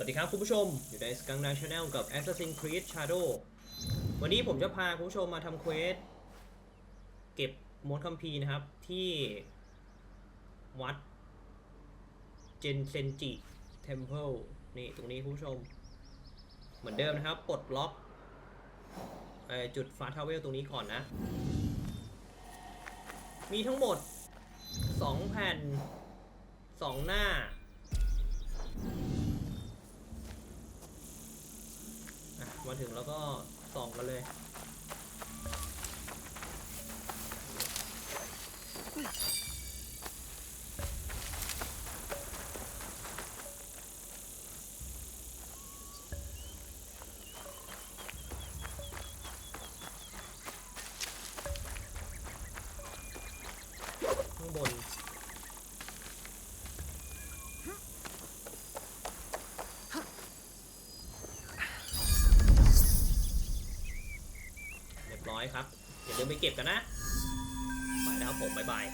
สวัสดีครับคุณผู้ชม อยู่ในสกังนาชาแนลกับ Assassin's Creed Shadow วันนี้ผมจะพาคุณผู้ชมมาทำเควส เก็บมดคัมภีนะครับ ที่วัดเจนเซนจิเทมเพิลนี่ ตรงนี้คุณผู้ชม เหมือนเดิมนะครับปลดล็อกจุดฟาทาเวลตรงนี้ก่อนนะ มีทั้งหมด 2 แผ่น 2 หน้า มาถึงแล้วก็ส่องกันเลย ข้างบน น้อยครับ อย่าลืมไปเก็บกันนะ ไปแล้วผม บ๊ายบาย